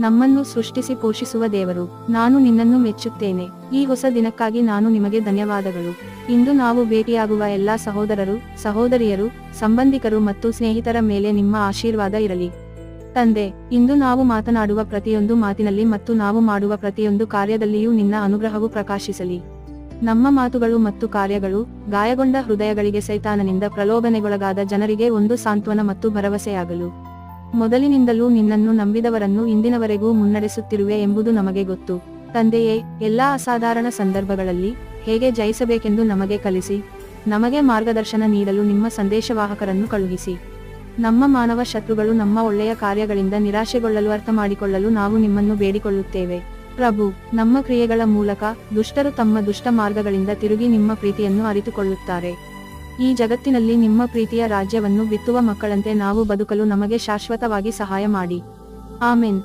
ನಮ್ಮನ್ನು ಸೃಷ್ಟಿಸಿ ಪೋಷಿಸುವ ದೇವರು, ನಾನು ನಿನ್ನನ್ನು ಮೆಚ್ಚುತ್ತೇನೆ. ಈ ಹೊಸ ದಿನಕ್ಕಾಗಿ ನಾನು ನಿಮಗೆ ಧನ್ಯವಾದಗಳು. ಇಂದು ನಾವು ಭೇಟಿಯಾಗುವ ಎಲ್ಲಾ ಸಹೋದರರು, ಸಹೋದರಿಯರು, ಸಂಬಂಧಿಕರು ಮತ್ತು ಸ್ನೇಹಿತರ ಮೇಲೆ ನಿಮ್ಮ ಆಶೀರ್ವಾದ ಇರಲಿ. ತಂದೆ, ಇಂದು ನಾವು ಮಾತನಾಡುವ ಪ್ರತಿಯೊಂದು ಮಾತಿನಲ್ಲಿ ಮತ್ತು ನಾವು ಮಾಡುವ ಪ್ರತಿಯೊಂದು ಕಾರ್ಯದಲ್ಲಿಯೂ ನಿನ್ನ ಅನುಗ್ರಹವು ಪ್ರಕಾಶಿಸಲಿ. ನಮ್ಮ ಮಾತುಗಳು ಮತ್ತು ಕಾರ್ಯಗಳು, ಗಾಯಗೊಂಡ ಹೃದಯಗಳಿಗೆ ಸೈತಾನನಿಂದ ಪ್ರಲೋಭನೆಗೊಳಗಾದ ಜನರಿಗೆ ಒಂದು ಸಾಂತ್ವನ ಮತ್ತು ಭರವಸೆಯಾಗಲು. ಮೊದಲಿನಿಂದಲೂ ನಿನ್ನನ್ನು ನಂಬಿದವರನ್ನು ಇಂದಿನವರೆಗೂ ಮುನ್ನಡೆಸುತ್ತಿರುವೆ ಎಂಬುದು ನಮಗೆ ಗೊತ್ತು. ತಂದೆಯೇ, ಎಲ್ಲಾ ಅಸಾಧಾರಣ ಸಂದರ್ಭಗಳಲ್ಲಿ ಹೇಗೆ ಜಯಿಸಬೇಕೆಂದು ನಮಗೆ ಕಲಿಸಿ, ನಮಗೆ ಮಾರ್ಗದರ್ಶನ ನೀಡಲು ನಿಮ್ಮ ಸಂದೇಶವಾಹಕರನ್ನು ಕಳುಹಿಸಿ. ನಮ್ಮ ಮಾನವ ಶತ್ರುಗಳು ನಮ್ಮ ಒಳ್ಳೆಯ ಕಾರ್ಯಗಳಿಂದ ನಿರಾಶೆಗೊಳ್ಳಲು ಅರ್ಥ ಮಾಡಿಕೊಳ್ಳಲು ನಾವು ನಿಮ್ಮನ್ನು ಬೇಡಿಕೊಳ್ಳುತ್ತೇವೆ. ಪ್ರಭು, ನಮ್ಮ ಕ್ರಿಯೆಗಳ ಮೂಲಕ ದುಷ್ಟರು ತಮ್ಮ ದುಷ್ಟ ಮಾರ್ಗಗಳಿಂದ ತಿರುಗಿ ನಿಮ್ಮ ಪ್ರೀತಿಯನ್ನು ಅರಿತುಕೊಳ್ಳುತ್ತಾರೆ. ಈ ಜಗತ್ತಿನಲ್ಲಿ ನಿಮ್ಮ ಪ್ರೀತಿಯ ರಾಜ್ಯವನ್ನು ಬಿತ್ತುವ ಮಕ್ಕಳಂತೆ ನಾವು ಬದುಕಲು ನಮಗೆ ಶಾಶ್ವತವಾಗಿ ಸಹಾಯ ಮಾಡಿ. ಆಮೆನ್.